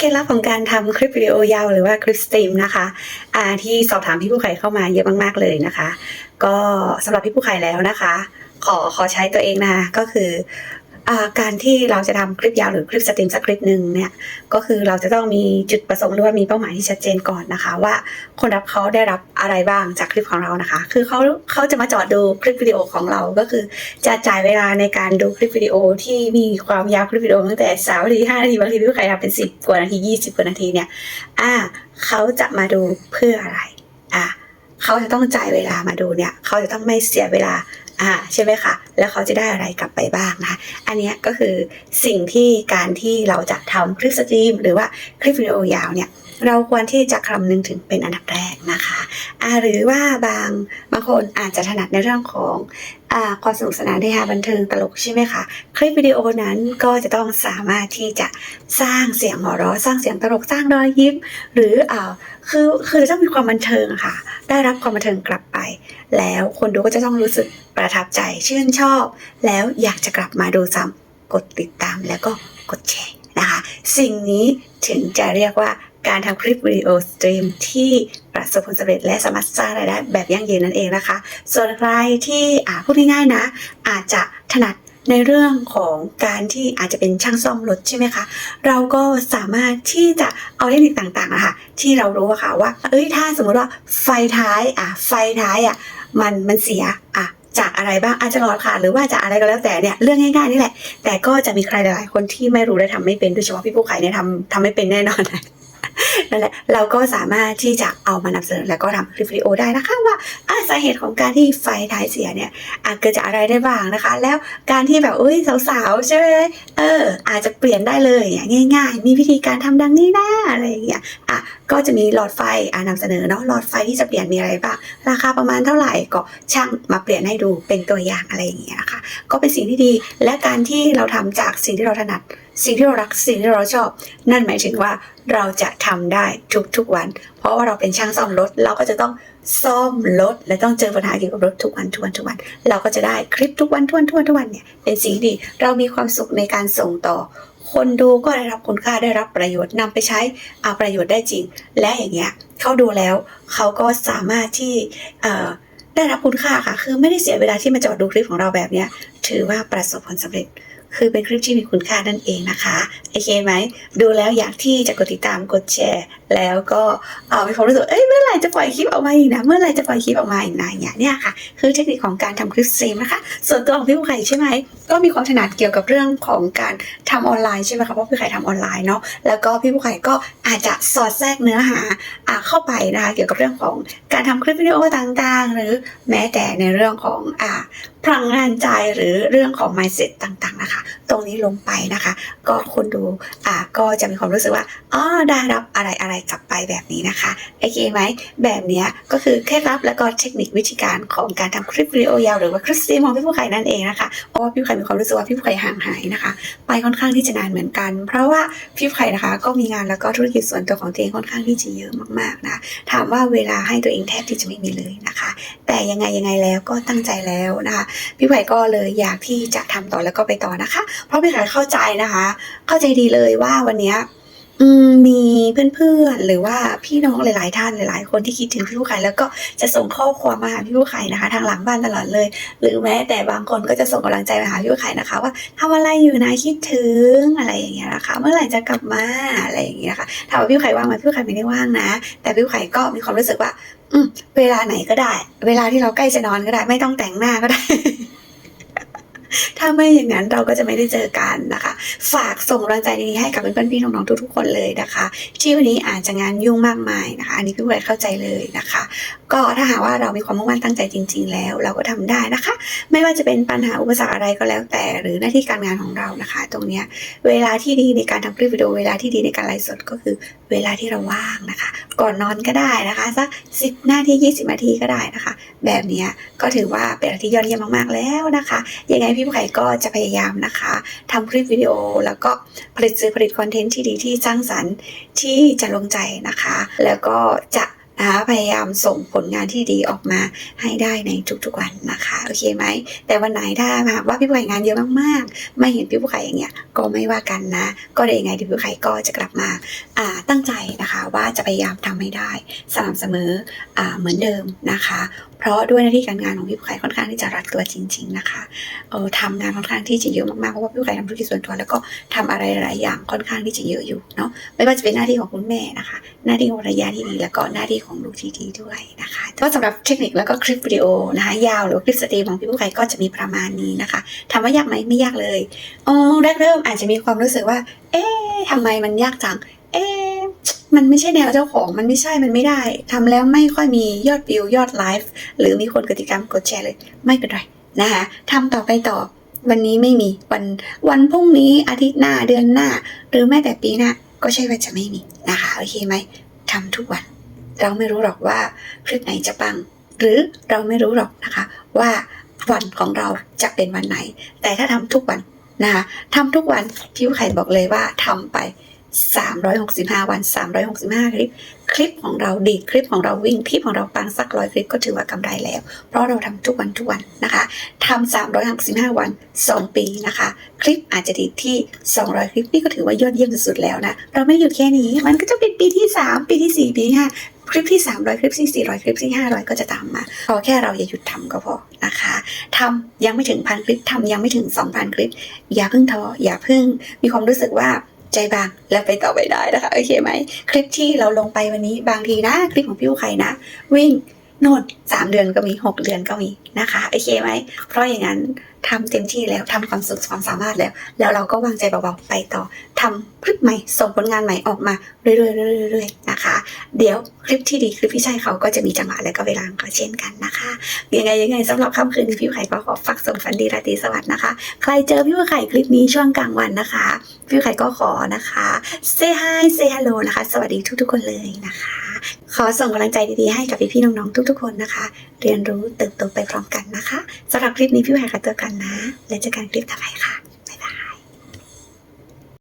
เคล็ดลับของการทำคลิปวิดีโอยาวหรือว่าคลิปสตรีมนะคะอ่าที่สอบถามพี่ผู้ไข่เข้ามาเยอะมากๆเลยนะคะ ก็สำหรับพี่ผู้ไข่แล้วนะคะ ขอขอใช้ตัวเองนะคะก็คือ การที่เราจะทำคลิปยาวหรือคลิปสตรีมสักคลิปหนึ่งเนี่ยก็คือเราจะต้องมีจุดประสงค์หรือว่ามีเป้าหมายที่ชัดเจนก่อนนะคะ ว่าคนรับเขาได้รับอะไรบ้างจากคลิปของเรานะคะ คือเขาเขาจะมาจอดดูคลิปวิดีโอของเราก็คือ จะจ่ายเวลาในการดูคลิปวิดีโอที่มีความยาวคลิปวิดีโอตั้งแต่สามนาทีห้านาทีบางทีพี่ใครทำเป็นสิบกว่านาทียี่สิบกว่านาทีเนี่ยอ่าเขาจะมาดูเพื่ออะไรอ่าเขาจะต้องจ่ายเวลามาดูเนี่ย เขาจะต้องไม่เสียเวลา อ่าใช่ไหมคะแล้วเขาจะได้อะไรกลับไปบ้างนะคะอันนี้ก็คือสิ่งที่การที่เราจะทำคลิปสตรีมหรือว่าคลิปวิดีโอยาวเนี่ย เราควรที่จะคำนึงถึงเป็นอันดับแรกนะคะอาหรือว่าบางบางคนอาจจะถนัดในเรื่องของอความสนุกสนานที่ฮาบันเทิงตลกใช่ไหมคะคลิปวิดีโอนั้นก็จะต้องสามารถที่จะสร้างเสียงหัวเราะสร้างเสียงตลกสร้างรอยยิ้ม หรืออ่าคือคือจะต้องมีความบันเทิงะค่ะ ได้รับความบันเทิงกลับไป แล้วคนดูก็จะต้องรู้สึกประทับใจชื่นชอบ แล้วอยากจะกลับมาดูซ้ำกดติดตามแล้วก็กดแชร์นะคะ สิ่งนี้ถึงจะเรียกว่า การทำคลิปวิดีโอสตรีมที่ประสบผลสำเร็จและสามารถสร้างรายได้แบบยั่งยืนนั่นเองนะคะ ส่วนใครที่อาพูดง่ายๆนะ อาจจะถนัดในเรื่องของการที่อาจจะเป็นช่างซ่อมรถใช่ไหมคะ เราก็สามารถที่จะเอาเทคนิคต่างๆอะค่ะที่เรารู้ค่ะว่า เอ้ยถ้าสมมติว่าไฟท้ายอะไฟท้ายอะมันมันเสียอะจากอะไรบ้างอาจจะหลอดขาดหรือว่าจากอะไรก็แล้วแต่เนี่ยเรื่องง่ายๆนี่แหละ แต่ก็จะมีใครหลายๆคนที่ไม่รู้และทำไม่เป็นโดยเฉพาะพี่ผู้ขายเนี่ยทำทำไม่เป็นแน่นอน นั่นแหละเราก็สามารถที่จะเอามานำเสนอแล้วก็ทำคลิปวิดีโอได้นะคะว่าสาเหตุของการที่ไฟท้ายเสียเนี่ยอาจเกิดจากอะไรได้บ้างนะคะ แล้วการที่แบบเอ้ยสาวๆใช่ไหมเออ อาจจะเปลี่ยนได้เลยอย่างง่าย ๆ มีวิธีการทำดังนี้นะอะไรอย่างเงี้ยอะก็จะมีหลอดไฟอ่านำเสนอเนาะหลอดไฟที่จะเปลี่ยนมีอะไรบ้างราคาประมาณเท่าไหร่ก็ช่างมาเปลี่ยนให้ดูเป็นตัวอย่างอะไรอย่างเงี้ยนะคะก็เป็นสิ่งที่ดี และการที่เราทำจากสิ่งที่เราถนัด สิ่งที่เรารักสิ่งที่เราชอบ นั่นหมายถึงว่าเราจะทำได้ทุกๆวัน เพราะว่าเราเป็นช่างซ่อมรถ เราก็จะต้องซ่อมรถและต้องเจอปัญหาเกี่ยวกับรถทุกวันทุกวันทุกวัน เราก็จะได้คลิปทุกวันทุกวันทุกวันทุกวันเนี่ยเป็นสิ่งดีเรามีความสุขในการส่งต่อ คนดูก็ได้รับคุณค่าได้รับประโยชน์นำไปใช้เอาประโยชน์ได้จริง และอย่างเงี้ยเขาดูแล้วเขาก็สามารถที่เอ่อได้รับคุณค่าค่ะ คือไม่ได้เสียเวลาที่มาจอดดูคลิปของเราแบบเนี้ยถือว่าประสบผลสำเร็จ คือเป็นคลิปที่มีคุณค่านั่นเองนะคะ โอเคไหม ดูแล้วอยากที่จะกดติดตามกดแชร์ แล้วก็เอามีความรู้สึกเอ้ยเมื่อไหร่จะปล่อยคลิปออกมาอีกนะ เมื่อไหร่จะปล่อยคลิปออกมาอีกนะเนี่ยเนี่ยค่ะ คือเทคนิคของการทำคลิปสตรีมนะคะ ส่วนตัวของพี่ผู้ไข่ใช่ไหมก็มีความถนัดเกี่ยวกับเรื่องของการทำออนไลน์ใช่ไหมคะเพราะพี่ไข่ทำออนไลน์เนาะแล้วก็พี่ผู้ไข่ก็อาจจะสอดแทรกเนื้อหาอเข้าไปนะคะเกี่ยวกับเรื่องของการทำคลิปวิดีโอต่างๆ หรือแม้แต่ในเรื่องของอ่าพลังงานใจหรือเรื่องของ mindset ต่างๆนะคะ ตรงนี้ลงไปนะคะ ก็คนดูอ่าก็จะมีความรู้สึกว่าอ๋อได้รับอะไรอะไรกลับไปแบบนี้นะคะโอเคไหมแบบเนี้ยก็คือเคล็ดลับแล้วก็เทคนิควิธีการของการทำคลิปวิดีโอยาวหรือว่าคลิปสตรีมองพี่ผู้ไข่นั่นเองนะคะเพราะว่าพี่ผู้ไข่มีความรู้สึกว่าพี่ผู้ไข่ห่างหายนะคะ ไปค่อนข้างที่จะนานเหมือนกัน เพราะว่าพี่ผู้ไข่นะคะก็มีงานแล้วก็ธุรกิจส่วนตัวของตัวเองค่อนข้างที่จะเยอะมากๆนะถามว่าเวลาให้ตัวเองแทบที่จะไม่มีเลยนะคะ แต่ยังไงยังไงแล้วก็ตั้งใจแล้วนะคะพี่ไผ่ก็เลยอยากที่จะทำต่อแล้วก็ไปต่อนะคะ เพราะพี่ผู้ไผ่เข้าใจนะคะ เข้าใจดีเลยว่าวันเนี้ย อืมมีเพื่อนๆหรือว่าพี่น้องหลาย ๆ ท่านหลาย ๆ คนที่คิดถึงพี่ผู้ไข่แล้วก็จะส่งข้อความมาหาพี่ผู้ไข่นะคะ ทางหลังบ้านตลอดเลย หรือแม้แต่บางคนก็จะส่งกำลังใจมาหาพี่ผู้ไข่นะคะ ว่าทำอะไรอยู่นะคิดถึงอะไรอย่างเงี้ยนะคะ เมื่อไหร่จะกลับมาอะไรอย่างเงี้ยนะคะถามว่าพี่ผู้ไข่ว่างไหมพี่ผู้ไข่ไม่ได้ว่างนะ แต่พี่ผู้ไข่ก็มีความรู้สึกว่า อืมเวลาไหนก็ได้ เวลาที่เราใกล้จะนอนก็ได้ ไม่ต้องแต่งหน้าก็ได้ ถ้าไม่อย่างนั้นเราก็จะไม่ได้เจอกันนะคะ ฝากส่งกำลังใจดีๆให้กับเพื่อนๆพี่น้องๆทุกๆคนเลยนะคะ ที่วันนี้อาจจะงานยุ่งมากมายนะคะ อันนี้พี่ไวเข้าใจเลยนะคะ ก็ถ้าหากว่าเรามีความมุ่งมั่นตั้งใจจริง ๆ แล้ว เราก็ทำได้นะคะ ไม่ว่าจะเป็นปัญหาอุปสรรคอะไรก็แล้วแต่ หรือหน้าที่การงานของเรานะคะ ตรงเนี้ยเวลาที่ดีในการทำคลิปวิดีโอเวลาที่ดีในการไลฟ์สดก็คือเวลาที่เราว่างนะคะ ก่อนนอนก็ได้นะคะสักสิบนาทียี่สิบนาทีก็ได้นะคะ แบบนี้ก็ถือว่าเป็นอะไรที่ยอดเยี่ยมมากๆแล้วนะคะยังไงพี่ผู้ไข่ก็จะพยายามนะคะทำคลิปวิดีโอ แล้วก็ผลิตสื่อผลิตคอนเทนต์ที่ดีที่สร้างสรรค์ที่จะลงใจนะคะ แล้วก็จะนะคะพยายามส่งผลงานที่ดีออกมาให้ได้ในทุกๆวันนะคะโอเคไหมแต่วันไหนถ้าหากว่าพี่ผู้ไข่งานเยอะมากๆ ไม่เห็นพี่ผู้ไข่อย่างเงี้ยก็ไม่ว่ากันนะ ก็ได้ยังไงเดี๋ยวพี่ผู้ไข่ก็จะกลับมาอ่าตั้งใจนะคะ ว่าจะพยายามทำให้ได้สม่ำเสมออ่าเหมือนเดิมนะคะ เพราะด้วยหน้าที่การงานของพี่ผู้ไข่ค่อนข้างที่จะรัดตัวจริง ๆนะคะเออทำงานค่อนข้างที่จะเยอะมากๆเพราะว่าพี่ผู้ไข่ทำธุรกิจส่วนตัวแล้วก็ทำอะไรหลายอย่างค่อนข้างที่จะเยอะอยู่เนาะไม่ว่าจะเป็นหน้าที่ของคุณแม่นะคะ หน้าที่ของภรรยาที่ดี แล้วก็หน้าที่ของลูกที่ดีด้วยนะคะก็สำหรับเทคนิคแล้วก็คลิปวิดีโอนะคะยาวหรือคลิปสตรีมของพี่ผู้ไข่ก็จะมีประมาณนี้นะคะถามว่ายากไหมไม่ยากเลยอ๋อแรกเริ่มอาจจะมีความรู้สึกว่า เอ๊ะทำไมมันยากจัง เอ๊ะ มันไม่ใช่แนวเจ้าของ มันไม่ใช่ มันไม่ได้ทำแล้วไม่ค่อยมียอดวิวยอดไลฟ์หรือมีคนกติดตามกดแชร์เลย ไม่เป็นไรนะคะทำต่อไปต่อ วันนี้ไม่มีวันวันพรุ่งนี้อาทิตย์หน้าเดือนหน้า หรือแม้แต่ปีหน้าก็ใช่ว่าจะไม่มีนะคะโอเคไหมทำทุกวัน เราไม่รู้หรอกว่าคลิปไหนจะปัง หรือเราไม่รู้หรอกนะคะว่าวันของเราจะเป็นวันไหน แต่ถ้าทำทุกวันนะคะทำทุกวันพี่ไข่บอกเลยว่าทำไป 365 วัน 365 คลิป คลิปของเราดีคลิปของเราวิ่งคลิปของเราปังสักร้อยคลิปก็ถือว่ากำไรแล้ว เพราะเราทำทุกวันทุกวันนะคะทำ365 วัน 2 ปีนะคะ คลิปอาจจะดีที่ 200 คลิปนี่ก็ถือว่ายอดเยี่ยมสุดๆแล้วนะ เราไม่หยุดแค่นี้ มันก็จะเป็นปีที่ 3 ปีที่ 4 ปีที่5คลิปที่ 300 คลิปที่ 400 คลิปที่ 500 ก็จะตามมาขอแค่เราอย่าหยุดทำก็พอนะคะทำยังไม่ถึงพันคลิปทำยังไม่ถึง 2,000 คลิป อย่าเพิ่งท้ออย่าเพิ่ง มีความรู้สึกว่า ใจบางแล้วไปต่อไปได้นะคะโอเคไหมคลิปที่เราลงไปวันนี้บางทีนะ คลิปของพี่อู๋ใครนะ วิ่งโน่นสามเดือนก็มีหกเดือนก็มีนะคะโอเคไหมเพราะอย่างนั้นทำเต็มที่แล้วทำความสุดความสามารถแล้ว แล้วเราก็วางใจเบาๆไปต่อทำคลิปใหม่ส่งผลงานใหม่ออกมาเรื่อยๆเรื่อยๆ เดี๋ยวคลิปที่ดีคลิปที่ใช่เขาก็จะมีจังหวะและก็เวลาของเขาเช่นกันนะคะ ยังไงยังไงสำหรับค่ำคืนนี้พี่ไข่ก็ขอฝากส่งฝันดีราตรีสวัสดิ์นะคะ ใครเจอพี่ไข่คลิปนี้ช่วงกลางวันนะคะ พี่ไข่ก็ขอนะคะ say hi say hello นะคะ สวัสดีทุกๆคนเลยนะคะ ขอส่งกำลังใจดีๆให้กับพี่ๆน้องๆทุก ๆ คนนะคะ เรียนรู้เติบโตไปพร้อมกันนะคะสำหรับคลิปนี้พี่ไข่ขอตัวกันนะ และเจอกันคลิปต่อไปค่ะ